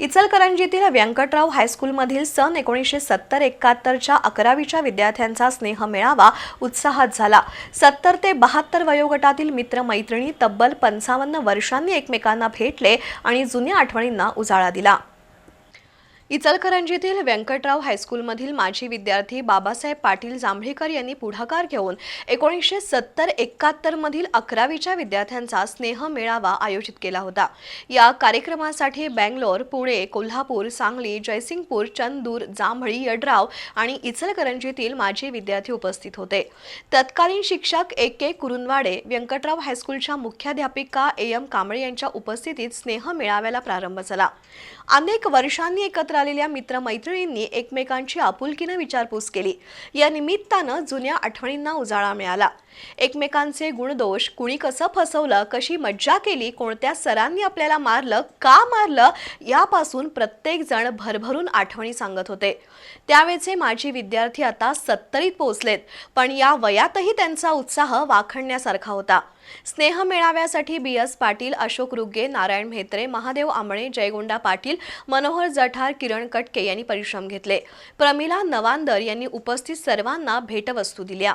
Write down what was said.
इचलकरंजीतील व्यंकटराव हायस्कूलमधील सन एकोणीसशे सत्तर एकाहत्तरच्या अकरावीच्या विद्यार्थ्यांचा स्नेह मेळावा उत्साहात झाला. सत्तर ते बहात्तर वयोगटातील मित्रमैत्रिणी तब्बल पंचावन्न वर्षांनी एकमेकांना भेटले आणि जुन्या आठवणींना उजाळा दिला. इचलकरंजीतील व्यंकटराव हायस्कूलमधील माजी विद्यार्थी बाबासाहेब पाटील जांभळीकर यांनी पुढाकार घेऊन एकोणीसशे सत्तर एकाहत्तरमधील अकरावीच्या विद्यार्थ्यांचा स्नेह मेळावा आयोजित केला होता. या कार्यक्रमासाठी बँगलोर पुणे कोल्हापूर सांगली जयसिंगपूर चंदूर जांभळी यड्राव आणि इचलकरंजीतील माजी विद्यार्थी उपस्थित होते. तत्कालीन शिक्षक ए के कुरुंदवाडे व्यंकटराव हायस्कूलच्या मुख्याध्यापिका ए एम कांबळे यांच्या उपस्थितीत स्नेह मेळाव्याला प्रारंभ झाला. अनेक वर्षांनी एकत्र आलेल्या मित्रमैत्रिणींनी एकमेकांची आपुलकीनं विचारपूस केली. या निमित्तानं जुन्या आठवणींना उजाळा मिळाला. एकमेकांचे गुणदोष कुणी कसं फसवलं कशी मज्जा केली कोणत्या सरांनी आपल्याला मारलं का मारलं यापासून प्रत्येक जण भरभरून आठवणी सांगत होते. त्यावेळचे माजी विद्यार्थी आता सत्तरीत पोहोचलेत पण या वयातही त्यांचा उत्साह वाखणण्यासारखा होता. स्नेह मेळाव्यासाठी बी एस पाटील अशोक रुग्गे नारायण म्हेत्रे महादेव आंबळे जयगोंडा पाटील मनोहर जठार किरण कटके यांनी परिश्रम घेतले. प्रमिला नवांदर यांनी उपस्थित सर्वांना भेटवस्तू दिल्या.